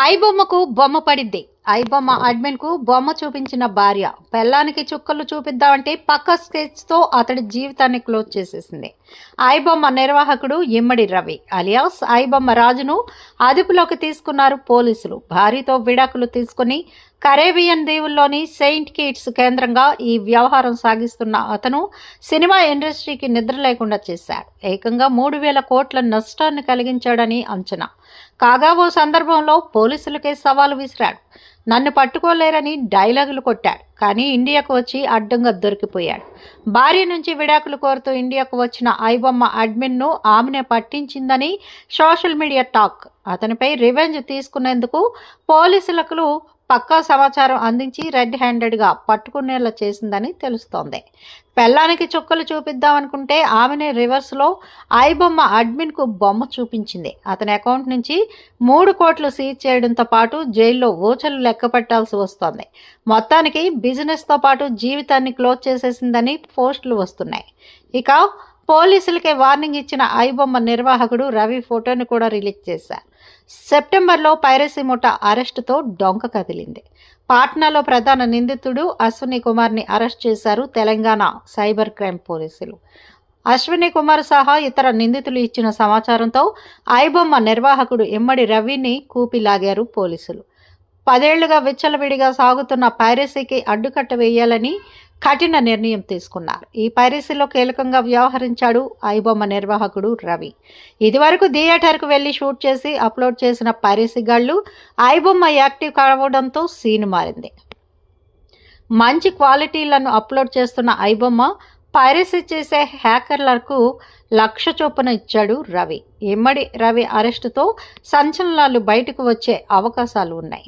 ఐబొమ్మకు బొమ్మ పడింది. ఐబొమ్మ అడ్మిన్కు బొమ్మ చూపించిన భార్య. పెళ్ళానికి చుక్కలు చూపిద్దామంటే పక్క స్కెచ్తో అతడి జీవితాన్ని క్లోజ్ చేసేసింది. ఐబొమ్మ నిర్వాహకుడు ఇమ్మడి రవి. అలియాస్ ఐబొమ్మ రాజును అదుపులోకి తీసుకున్నారు పోలీసులు. భార్యతో విడాకులు తీసుకుని కరేబియన్ దీవుల్లోని సెయింట్ కిట్స్ కేంద్రంగా ఈ వ్యవహారం సాగిస్తున్న అతను సినిమా ఇండస్ట్రీకి నిద్ర లేకుండా చేశాడు. ఏకంగా మూడు వేల కోట్ల నష్టాన్ని కలిగించాడని అంచనా. కాగా ఓ సందర్భంలో పోలీసులకే సవాలు విసిరాడు. నన్ను పట్టుకోలేరని డైలాగులు కొట్టాడు. కానీ ఇండియాకు వచ్చి అడ్డంగా దొరికిపోయాడు. భార్య నుంచి విడాకులు కోరుతూ ఇండియాకు వచ్చిన ఐబొమ్మ అడ్మిన్ను ఆమెనే పట్టించిందని సోషల్ మీడియా టాక్. అతనిపై రివెంజ్ తీసుకునేందుకు పోలీసులకు పక్కా సమాచారం అందించి రెడ్ హ్యాండెడ్గా పట్టుకునేలా చేసిందని తెలుస్తోంది. పెళ్ళానికి చుక్కలు చూపిద్దామనుకుంటే ఆమెనే రివర్స్లో ఐబొమ్మ అడ్మిన్కు బొమ్మ చూపించింది. అతని అకౌంట్ నుంచి మూడు కోట్లు సీజ్ చేయడంతో పాటు జైల్లో ఓచలు లెక్క పెట్టాల్సి వస్తోంది. మొత్తానికి బిజినెస్తో పాటు జీవితాన్ని క్లోజ్ చేసేసిందని పోస్టులు వస్తున్నాయి. ఇక పోలీసులకే వార్నింగ్ ఇచ్చిన ఐబొమ్మ నిర్వాహకుడు రవి ఫోటోను కూడా రిలీజ్ చేశారు. సెప్టెంబర్లో పైరసీ ముఠ అరెస్టుతో డొంక కదిలింది. పాట్నాలో ప్రధాన నిందితుడు అశ్విని కుమార్ని అరెస్ట్ చేశారు తెలంగాణ సైబర్ క్రైమ్ పోలీసులు. అశ్విని కుమార్ సహా ఇతర నిందితులు ఇచ్చిన సమాచారంతో ఐబొమ్మ నిర్వాహకుడు ఇమ్మడి రవిని కూపిలాగారు పోలీసులు. పదేళ్ళుగా విచ్చలవిడిగా సాగుతున్న పైరసీకి అడ్డుకట్ట వేయాలని కఠిన నిర్ణయం తీసుకున్నారు. ఈ పైరసీలో కీలకంగా వ్యవహరించాడు ఐబొమ్మ నిర్వాహకుడు రవి. ఇదివరకు థియేటర్కు వెళ్ళి షూట్ చేసి అప్లోడ్ చేసిన పైరసీగాళ్ళు ఐబొమ్మ యాక్టివ్ కావడంతో సీన్ మారింది. మంచి క్వాలిటీలను అప్లోడ్ చేస్తున్న ఐబొమ్మ పైరసీ చేసే హ్యాకర్లకు లక్ష చొప్పున ఇచ్చాడు రవి. ఇమ్మడి రవి అరెస్టుతో సంచలనాలు బయటకు వచ్చే అవకాశాలు ఉన్నాయి.